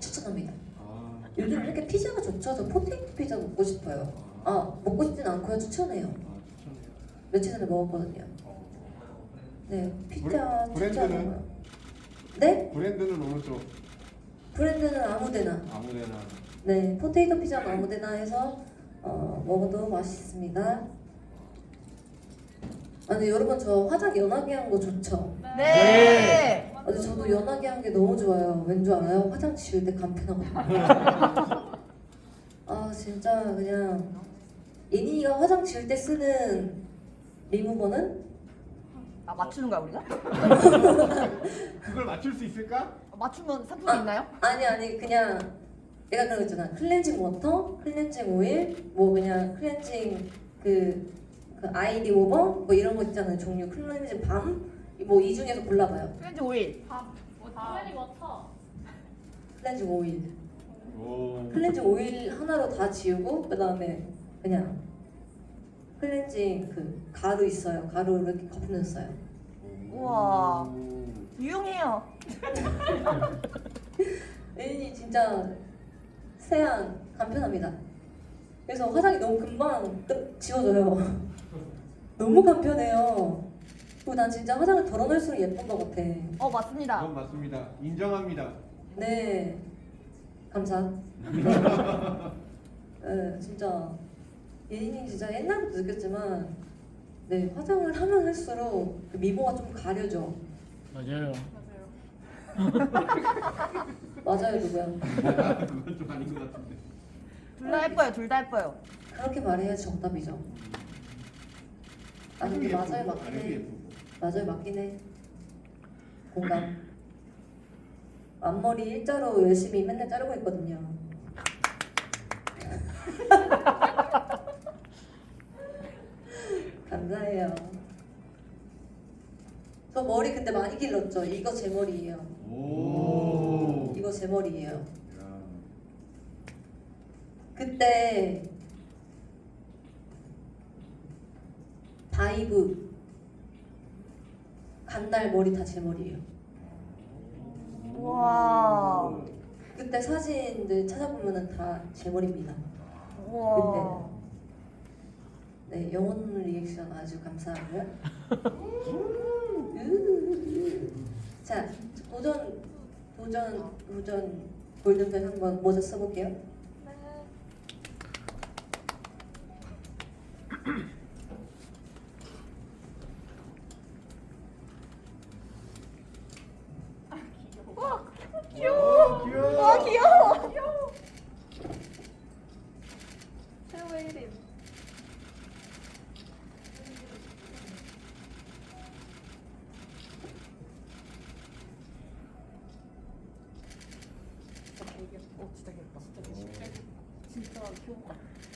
추천합니다. 아, 요즘 이렇게 피자가 좋죠? 저 포테이토 피자 먹고 싶어요. 아 먹고 싶진 않고요. 추천해요. 아, 추천해요. 며칠 전에 먹었거든요. 어. 네 피자 브랜드는? 먹어요. 네? 브랜드는 어느 쪽? 브랜드는 아무데나. 아무데나. 네 포테이토 피자는 아무데나 해서 어, 먹어도 맛있습니다. 아 근데 여러분 저 화장 연하게 한 거 좋죠? 네. 아, 근데 저도 연하게 한 게 너무 좋아요. 왠 줄 알아요? 화장 지울 때 간편하거든요. 아 진짜 그냥 예니가 화장 지울 때 쓰는 리무버는 아 맞추는 거야 우리가? 그걸 맞출 수 있을까? 맞추면 상품이 아. 있나요? 아니 아니 그냥 내가 그런 거 있잖아. 클렌징 워터, 클렌징 오일, 뭐 그냥 클렌징 그, 그 아이 리무버 뭐 이런 거 있잖아요. 종류 클렌징 밤 뭐 이 중에서 골라봐요. 클렌즈 오일. 트레이닝 워터. 클렌징 오일. 오. 클렌징 오일 하나로 다 지우고 그 다음에 그냥 클렌징 그 가루 있어요. 가루를 이렇게 거품내서 써요. 우와. 오. 유용해요. 애인이 진짜 세안 간편합니다. 그래서 화장이 너무 금방 끝 지워져요. 너무 간편해요. 그리고 난 진짜 화장을 덜어낼수록 예쁜 것 같아. 어 맞습니다. 그건 맞습니다. 인정합니다. 네, 감사. 네, 네 진짜 예인이 진짜 옛날부터 느꼈지만 네 화장을 하면 할수록 그 미모가 좀 가려져. 맞아요. 맞아요, 누구야? 그건 좀 아닌 것 같은데. 둘 다 예뻐요. 둘 다 예뻐요. 그렇게 말해야지 정답이죠. 아 근데 맞아요, 맞긴 해. 예쁘고. 맞아요, 맞긴 해. 공감. 앞머리 일자로 열심히 맨날 자르고 있거든요. 감사해요. 저 머리 근데 많이 길렀죠? 이거 제 머리예요. 오. 이거 제 머리예요. 야. 그때 바이브 간날 머리 다 제 머리예요. 우와. 그때 사진들 찾아보면은 다 제 머리입니다. 우와. 네, 영혼 리액션 아주 감사하고요. 으으으으. 자, 도전 도전 도전 골든벨 한번 모자 써볼게요. 귀여워. 귀여워. 와 귀여워. 최후의 1인. 어 진짜 귀엽다. 진짜 귀엽다. 친구들아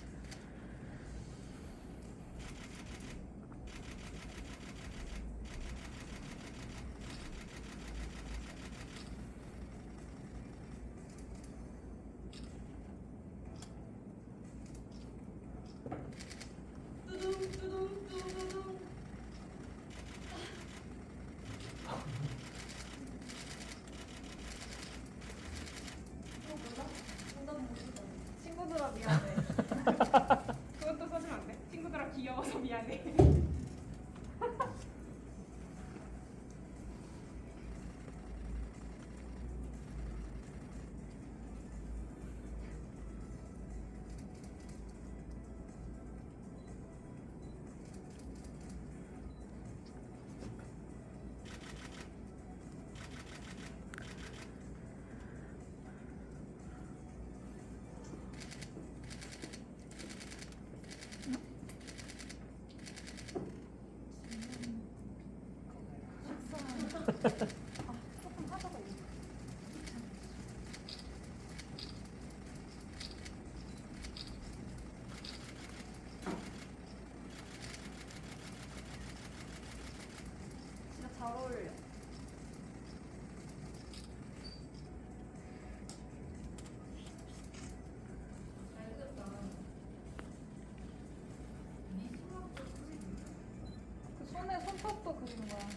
그리는 거야.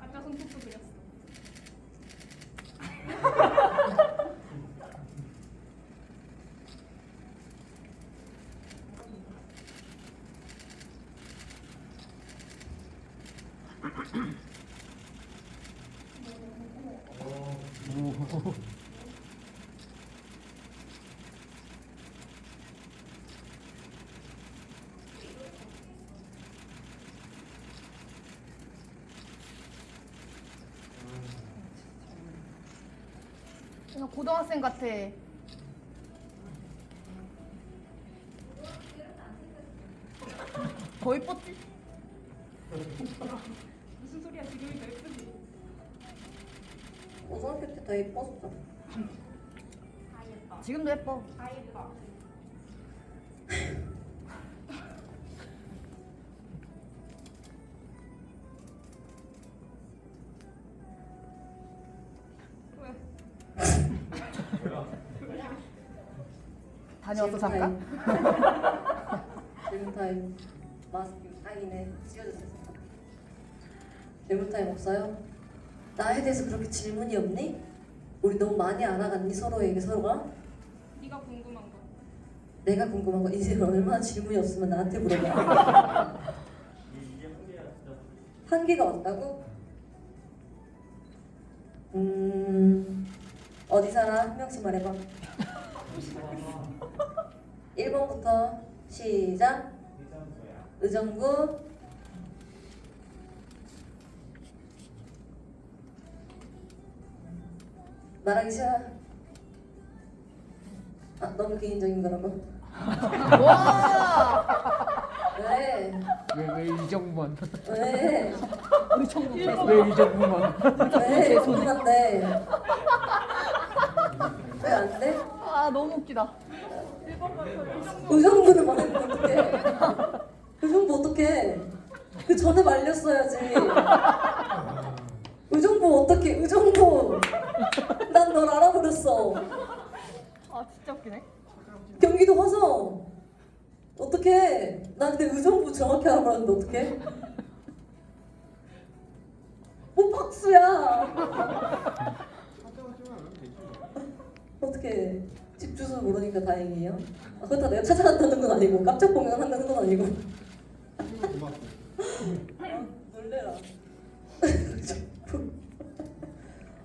아까 손톱도 그렸어. 오. 그냥 고등학생 같아. 더 이뻤지? 무슨 소리야 지금이 더 예쁘지? 고등학교 때 더 예뻐. 지금도 예뻐. 다 예뻐. 다녀왔어 잠깐? 질문 타임. 마스크 아니네. 지워졌어. 질문 타임 없어요? 나에 대해서 그렇게 질문이 없니? 우리 너무 많이 알아갔니 서로에게 서로가? 네가 궁금한 거. 내가 궁금한 거 인생에 얼마나 질문이 없으면 나한테 물어봐. 한계가 왔다고? 어디 살아? 한 명씩 말해봐. 1번부터 시작. 의정부. 말하기 싫어. 아 너무 개인적인 거라고. 와! 왜? 왜왜 이정만? 왜? 왜 이정만? 왜? 궁금한데. 왜 안 돼? 아 너무 웃기다. 의정부를 말했는데 어떡해. 의정부 어떡해. 그 전에 말렸어야지. 의정부 어떡해. 의정부. 난 널 알아버렸어. 아 진짜 웃기네. 경기도 화성. 어떡해. 나 근데 의정부 정확히 알아버렸는데 어떡해. 뭐 박수야. 찾아오지만 않으면 되지 뭐. 어떻게 모르니까 다행이에요. 아, 그렇다 내가 찾아간다는 건 아니고 깜짝 공연한다는 건 아니고. 놀래라.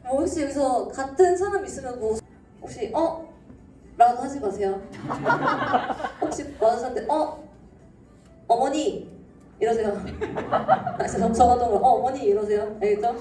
뭐 혹시 여기서 같은 사람 있으면 뭐 혹시 어? 라고 하지 마세요. 혹시 사람들 어? 어머니 이러세요. 아, 저 저가정으로 어 어머니 이러세요. 알겠죠?